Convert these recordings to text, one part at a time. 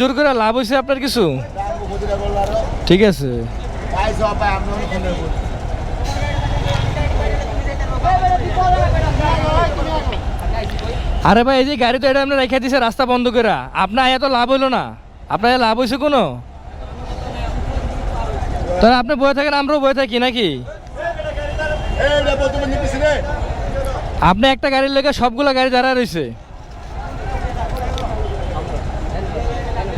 জোর করে লাভ হয়েছে আপনার কিছু? ঠিক আছে। আরে ভাই এই যে গাড়ি তো এটা আপনি রেখে দিছে রাস্তা বন্ধ করে আপনার এত লাভ হইল না। আপনার লাভ হয়েছে কোনো? তাহলে আপনি বয়ে থাকেন আমরাও বয়ে থাকি নাকি? আপনি একটা গাড়ির লেগে সবগুলো গাড়ি দাঁড়া রয়েছে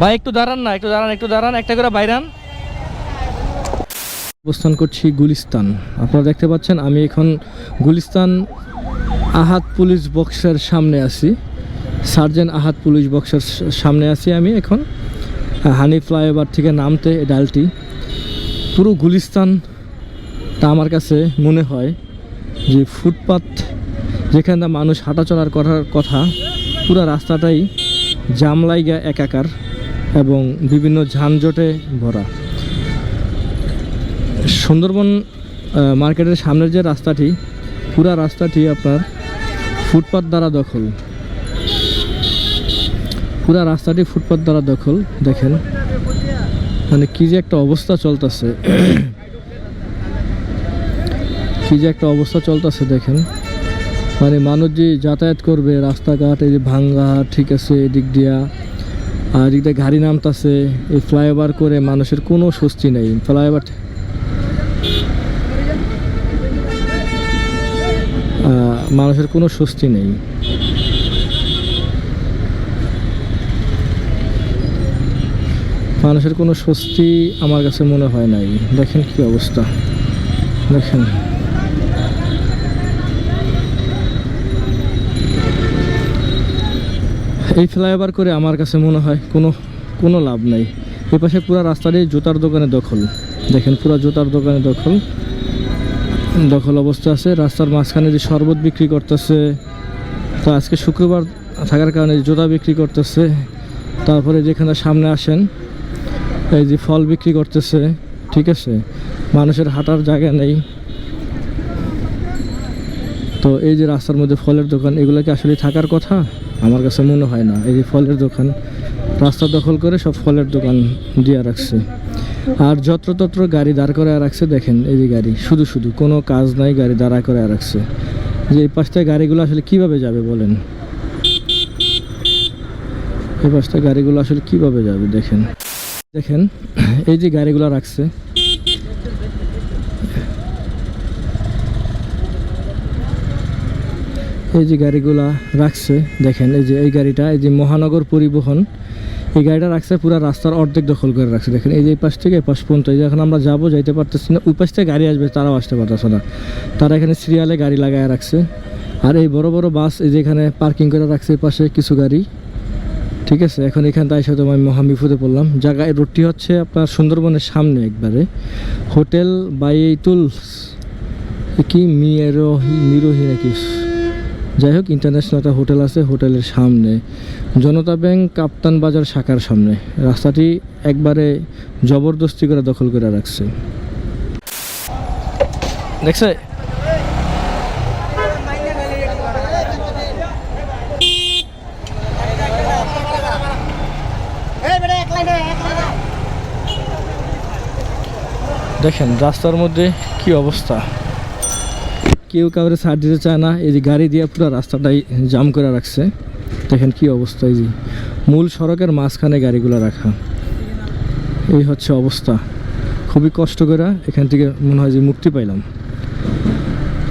ভাই, একটু দাঁড়ান না, একটু দাঁড়ান একটু দাঁড়ান, একটা করে বাইরান অবস্থান করছি গুলিস্তান। আপনারা দেখতে পাচ্ছেন, আমি এখন গুলিস্তান আহাত পুলিশ বক্সের সামনে আছি। সার্জেন্ট আহাত পুলিশ বক্সের সামনে আছি আমি এখন। হানি ফ্লাইওভার থেকে নামতে এই ডালটি। পুরো গুলিস্তানটা আমার কাছে মনে হয় যে ফুটপাত যেখানে মানুষ হাঁটাচলার করার কথা, পুরো রাস্তাটাই জাম লাইগা একাকার। এবং বিভিন্ন যানজটে ভরা। সুন্দরবন মার্কেটের সামনের যে রাস্তাটি, পুরো রাস্তাটি আপনার ফুটপাত দ্বারা দখল। পুরো রাস্তাটি ফুটপাত দ্বারা দখল, দেখেন। মানে কি যে একটা অবস্থা চলতেছে। কি যে একটা অবস্থা চলতেছে, দেখেন। মানে মানুষ যে যাতায়াত করবে, রাস্তাঘাট, এই যে ভাঙ্গা, ঠিক আছে, এদিক দিয়া। আর এদিক গাড়ি নামতাছে, এই ফ্লাইওভার করে মানুষের কোনো স্বস্তি নেই। ফ্লাইওভার মানুষের কোনো স্বস্তি নেই। মানুষের কোনো স্বস্তি আমার কাছে মনে হয় নাই। দেখেন কি অবস্থা। দেখেন। এই ফ্লাইওভার করে আমার কাছে মনে হয় কোনো কোনো লাভ নাই। এ পাশে পুরো রাস্তাটি জুতার দোকানে দখল। দেখেন, পুরো জুতার দোকানে দখল। দখল অবস্থা আছে। রাস্তার মাঝখানে যে শরবত বিক্রি করতেছে, তো আজকে শুক্রবার থাকার কারণে জুতা বিক্রি করতেছে। তারপরে যেখানে সামনে আসেন, এই যে ফল বিক্রি করতেছে, ঠিক আছে? মানুষের হাঁটার জায়গা নেই। তো এই যে রাস্তার মধ্যে ফলের দোকান, এগুলো কি আসলে থাকার কথা? আমার কাছে মনে হয় না। এই যে ফলের দোকান, রাস্তা দখল করে সব ফলের দোকান দিয়ে রাখছে। আর যত্রতত্র গাড়ি দাঁড় করে রাখছে, দেখেন এই যে গাড়ি, শুধু শুধু, কোনো কাজ নাই, গাড়ি দাঁড়া করে রাখছে। যে এই পাশটায় গাড়িগুলো আসলে কীভাবে যাবে বলেন? এই পাশটায় গাড়িগুলো আসলে কীভাবে যাবে, দেখেন। দেখেন, এই যে গাড়িগুলো রাখছে এই যে গাড়িগুলা রাখছে, দেখেন, এই যে এই গাড়িটা, এই যে মহানগর পরিবহন, এই গাড়িটা রাখছে পুরো রাস্তার অর্ধেক দখল করে রাখছে। দেখেন, এই যে এই পাশ থেকে পাশ পর্যন্ত, এই যে এখন আমরা যাব, যাইতে পারতেছি না, ওই পাশ থেকে গাড়ি আসবে, তারাও আসতে পারতেছে না। তারা এখানে সিরিয়ালে গাড়ি লাগায় রাখছে। আর এই বড় বড় বাস, এই যে এখানে পার্কিং করে রাখছে এই পাশে কিছু গাড়ি। ঠিক আছে, এখন এখান তাই সাথে আমি মহামিফুদে পড়লাম। জায়গায় রোডটি হচ্ছে আপনার সুন্দরবনের সামনে একবারে। হোটেল বাইতুল কি মিরোহি মিরোহি নাকি? যাই হোক ইন্টারন্যাশনাল একটা হোটেল আছে, হোটেলের সামনে। জনতা ব্যাংক কাপ্তান বাজার শাখার সামনে। রাস্তাটি একবারে জবরদস্তি করে দখল করে রাখছে। দেখছে দেখেন, রাস্তার মধ্যে কি অবস্থা? কেউ কাউরে ছাড় দিতে চায় না, এই যে গাড়ি দিয়ে পুরো রাস্তাটাই জাম করে রাখছে। দেখেন কি অবস্থা, এই যে মূল সড়কের মাঝখানে গাড়িগুলো রাখা। এই হচ্ছে অবস্থা। খুবই কষ্ট করে এখান থেকে মনে হয় যে মুক্তি পাইলাম।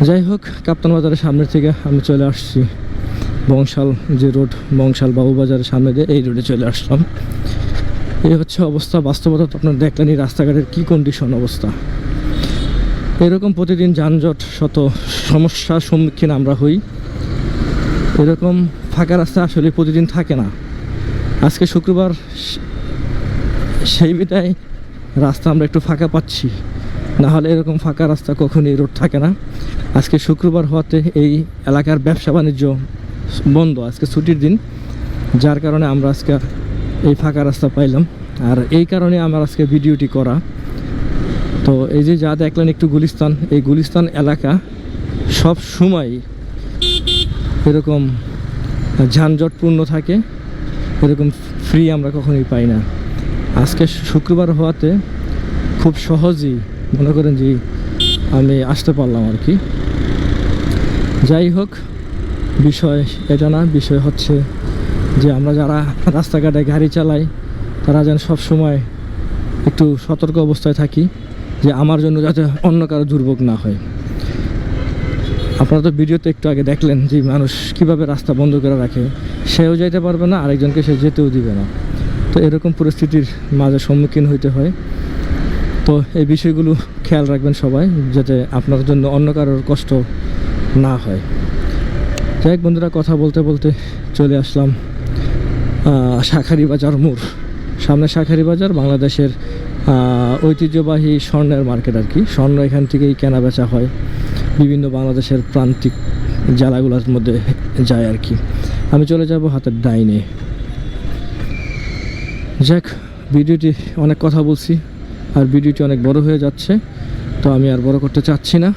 যাই হোক, কাপ্তান বাজারের সামনে থেকে আমি চলে আসছি। বংশাল যে রোড, বংশাল বাবুবাজারের সামনে দিয়ে এই রোডে চলে আসলাম। এই হচ্ছে অবস্থা, বাস্তবতা আপনার দেখলেন এই রাস্তাঘাটের কী কন্ডিশন অবস্থা। এরকম প্রতিদিন যানজট, শত সমস্যার সম্মুখীন আমরা হই। এরকম ফাঁকা রাস্তা আসলে প্রতিদিন থাকে না। আজকে শুক্রবার সেই বিটায় রাস্তা আমরা একটু ফাঁকা পাচ্ছি। না হলে এরকম ফাঁকা রাস্তা কখনই রোড থাকে না। আজকে শুক্রবার হওয়াতে এই এলাকার ব্যবসা বাণিজ্য বন্ধ আজকে ছুটির দিন। যার কারণে আমরা আজকে এই ফাঁকা রাস্তা পাইলাম। আর এই কারণে আমার আজকে ভিডিওটি করা। তো এই যে যা দেখলেন একটু গুলিস্তান, এই গুলিস্তান এলাকা সব সময় এরকম যানজটপূর্ণ থাকে, এরকম ফ্রি আমরা কখনোই পাই না। আজকে শুক্রবার হওয়াতে খুব সহজেই মনে করেন যে আমি আসতে পারলাম আর কি। যাই হোক, বিষয় এটা না, বিষয় হচ্ছে যে আমরা যারা রাস্তাঘাটে গাড়ি চালাই, তারা যেন সব সময় একটু সতর্ক অবস্থায় থাকি। যে আমার জন্য যাতে অন্য কারও দুর্ভোগ না হয়। আপনারা তো ভিডিওতে একটু আগে দেখলেন যে মানুষ কীভাবে রাস্তা বন্ধ করে রাখে। সেও যাইতে পারবে না, আরেকজনকে সে যেতেও দিবে না। তো এরকম পরিস্থিতির মাঝে সম্মুখীন হইতে হয়। তো এই বিষয়গুলো খেয়াল রাখবেন সবাই, যাতে আপনার জন্য অন্য কারোর কষ্ট না হয়। যাই বন্ধুরা, কথা বলতে বলতে চলে আসলাম শাঁখারি বাজার মোড়। সামনে শাঁখারি বাজার, বাংলাদেশের ঐতিহ্যবাহী স্বর্ণের মার্কেট আর কি। স্বর্ণ এখান থেকেই কেনা বেচা হয়। বিভিন্ন বাংলাদেশের প্রান্তিক জেলাগুলোর মধ্যে যায় আর কি। আমি চলে যাব হাতের ডাইনে। যাক, ভিডিওটি অনেক কথা বলছি, আর ভিডিওটি অনেক বড় হয়ে যাচ্ছে, তো আমি আর বড় করতে চাচ্ছি না।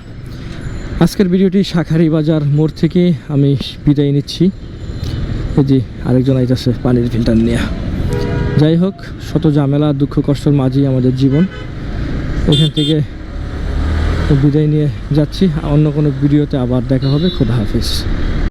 আজকের ভিডিওটি শাখারি বাজার মোড় থেকে আমি বিদায় নিচ্ছি। এই যে আরেকজন আইতাছে পানির ফিল্টার নিয়ে। যাই হোক, শত ঝামেলা, দুঃখ, কষ্টের মাঝেই আমাদের জীবন। এখান থেকে বিদায় নিয়ে যাচ্ছি। অন্য কোনো ভিডিওতে আবার দেখা হবে। খুদা হাফিজ।